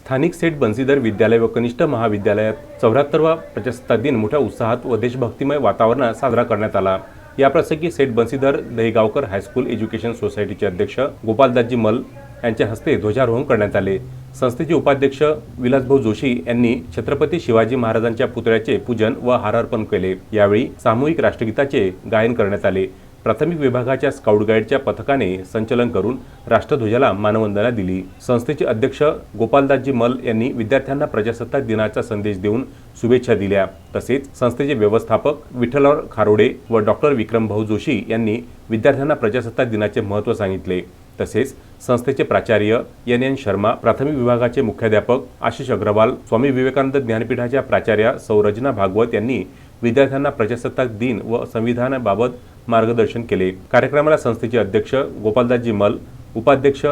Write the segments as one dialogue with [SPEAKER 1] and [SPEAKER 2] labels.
[SPEAKER 1] स्थानिक सेठ बन्सीधर विद्यालय व कनिष्ठ महाविद्यालयात चौऱ्याहत्तरवा प्रजासत्ताक दिन मोठ्या उत्साहात व देशभक्तिमय वातावरणात साजरा करण्यात आला. याप्रसंगी सेठ बन्सीधर दहीगावकर हायस्कूल एज्युकेशन सोसायटीचे अध्यक्ष गोपालदासजी मल यांच्या हस्ते ध्वजारोहण करण्यात आले. संस्थेचे उपाध्यक्ष विलासभाऊ जोशी यांनी छत्रपती शिवाजी महाराजांच्या पुतळ्याचे पूजन व हारार्पण केले. यावेळी सामूहिक राष्ट्रगीताचे गायन करण्यात आले. प्राथमिक विभागाच्या स्काउट गाईडच्या पथकाने संचलन करून राष्ट्रध्वजाला मानवंदना दिली. संस्थेचे अध्यक्ष गोपालदासजी मल यांनी विद्यार्थ्यांना प्रजासत्ताक दिनाचा संदेश देऊन शुभेच्छा दिल्या. तसेच संस्थेचे व्यवस्थापक विठ्ठलराव खारोडे व डॉक्टर विक्रमभाऊ जोशी यांनी विद्यार्थ्यांना प्रजासत्ताक दिनाचे महत्त्व सांगितले. तसेच संस्थेचे प्राचार्य एन एन शर्मा प्राथमिक विभागाचे मुख्याध्यापक आशिष अग्रवाल स्वामी विवेकानंद ज्ञानपीठाच्या प्राचार्या सौरजना भागवत यांनी विद्यार्थ्यांना प्रजासत्ताक दिन व संविधानाबाबत मार्गदर्शन केले. कार्यक्रमाला संस्थेचे अध्यक्ष गोपालदासजी मल उपाध्यक्ष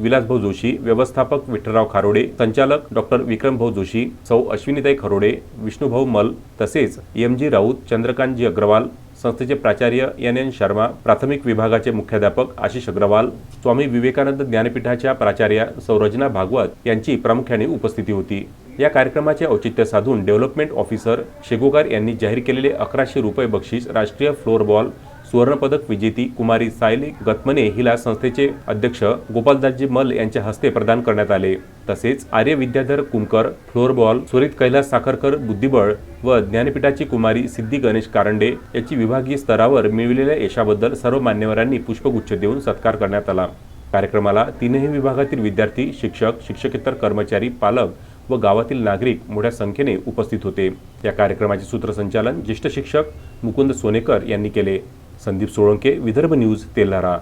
[SPEAKER 1] विलासभाऊ जोशी व्यवस्थापक विठ्ठलराव खारोडे संचालक डॉक्टर विक्रमभाऊ जोशी सौ अश्विनीताई खरोडे विष्णुभाऊ मल तसेच एम जी राऊत चंद्रकांतजी अग्रवाल संस्थेचे प्राचार्य एन एन शर्मा प्राथमिक विभागाचे मुख्याध्यापक आशिष अग्रवाल स्वामी विवेकानंद ज्ञानपीठाच्या प्राचार्या सौरजना भागवत यांची प्रामुख्याने उपस्थिती होती. या कार्यक्रमाचे औचित्य साधून डेव्हलपमेंट ऑफिसर शेगोकार यांनी जाहीर केलेले अकराशे रुपये बक्षीस राष्ट्रीय फ्लोअरबॉल सुवर्णपदक विजेती कुमारी सायली गतमने हिला संस्थेचे अध्यक्ष गोपालदासजी मल यांच्या हस्ते प्रदान करण्यात आले. तसेच आर्य विद्याधर कुमकर फ्लोअरबॉल सुरित कैलास साखरकर बुद्धिबळ व ज्ञानपीठाची कुमारी सिद्धी गणेश कारंडे याची विभागीय स्तरावर मिळविलेल्या यशाबद्दल सर्व मान्यवरांनी पुष्पगुच्छ देऊन सत्कार करण्यात आला. कार्यक्रमाला तीनही विभागातील विद्यार्थी शिक्षक शिक्षकेतर कर्मचारी पालक व गावातील नागरिक मोठ्या संख्येने उपस्थित होते. या कार्यक्रमाचे सूत्रसंचालन ज्येष्ठ शिक्षक मुकुंद सोनेकर यांनी केले. संदीप सोळंके विदर्भ न्यूज तेलारा